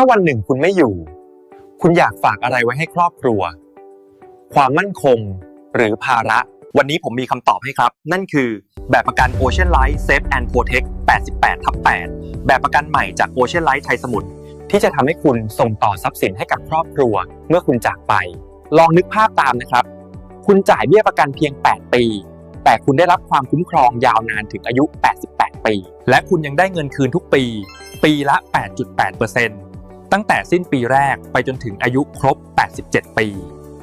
ถ้าวันหนึ่งคุณไม่อยู่ คุณอยากฝากอะไรไว้ให้ครอบครัว ความมั่นคงหรือภาระ วันนี้ผมมีคำตอบให้ครับ นั่นคือแบบประกัน Ocean Life Safe and Protect 88ทับ8แบบประกันใหม่จาก Ocean Life ไทยสมุทรที่จะทำให้คุณส่งต่อทรัพย์สินให้กับครอบครัว เมื่อคุณจากไป ลองนึกภาพตามนะครับ คุณจ่ายเบี้ยประกันเพียง 8 ปี แต่คุณได้รับความคุ้มครองยาวนานถึงอายุ 88 ปี และคุณยังได้เงินคืนทุกปี ปีละ 8.8% ตั้งแต่สิ้นปีแรกไปจนถึงอายุครบ 87 ปี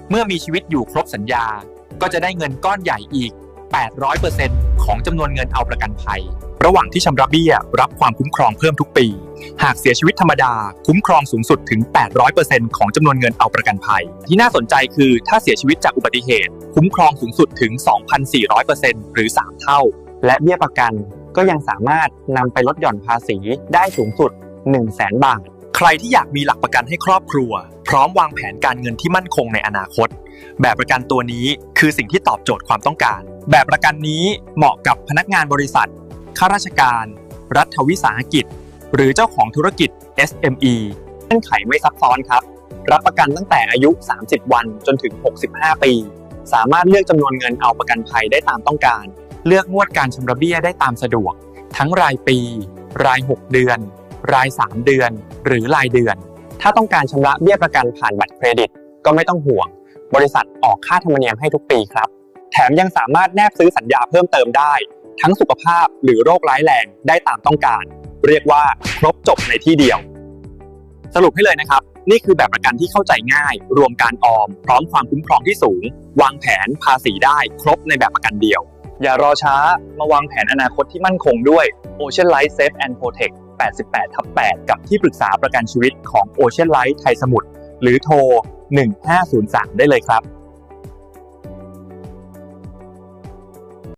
เมื่อมีชีวิตอยู่ครบสัญญา ก็จะได้เงินก้อนใหญ่อีก 800%ของจำนวนเงินเอาประกันภัย ระหว่างที่ชำระเบี้ยรับความคุ้มครองเพิ่มทุกปี หากเสียชีวิตธรรมดาคุ้มครองสูงสุดถึง 800%ของจำนวนเงินเอาประกันภัย ที่น่าสนใจคือถ้าเสียชีวิตจากอุบัติเหตุ คุ้มครองสูงสุดถึง 2,400%หรือ 3 เท่า และเบี้ยประกันก็ยังสามารถนำไปลดหย่อนภาษีได้สูงสุด 100,000บาท ใครที่อยากมีหลักประกันให้ครอบครัว พร้อมวางแผนการเงินที่มั่นคงในอนาคต แบบประกันตัวนี้คือสิ่งที่ตอบโจทย์ความต้องการ แบบประกันนี้เหมาะกับพนักงานบริษัทข้าราชการ รัฐวิสาหกิจ หรือเจ้าของธุรกิจ SME เงื่อนไขไม่ซับซ้อนครับ รับประกันตั้งแต่อายุ 30 วันจนถึง 65 ปี สามารถเลือกจำนวนเงินเอาประกันภัยได้ตามต้องการ เลือกงวดการชำระเบี้ยได้ตามสะดวก ทั้งรายปี ราย 6 เดือน ราย 3 เดือน หรือรายเดือน ถ้าต้องการชำระเบี้ยประกันผ่านบัตรเครดิต ก็ไม่ต้องห่วง บริษัทออกค่าธรรมเนียมให้ทุกปีครับ แถมยังสามารถแนบซื้อสัญญาเพิ่มเติมได้ ทั้งสุขภาพหรือโรคร้ายแรงได้ตามต้องการ เรียกว่าครบจบในที่เดียว สรุปให้เลยนะครับ นี่คือแบบประกันที่เข้าใจง่าย รวมการออม พร้อมความคุ้มครองที่สูง วางแผนภาษีได้ครบในแบบประกันเดียวอย่ารอช้ามาวางแผนอนาคตที่มั่นคงด้วย Ocean Life Safe and Protect 88 ทับ 8 กับที่ปรึกษาประกันชีวิตของ Ocean Life ไทยสมุทรหรือโทร 1503 ได้เลยครับ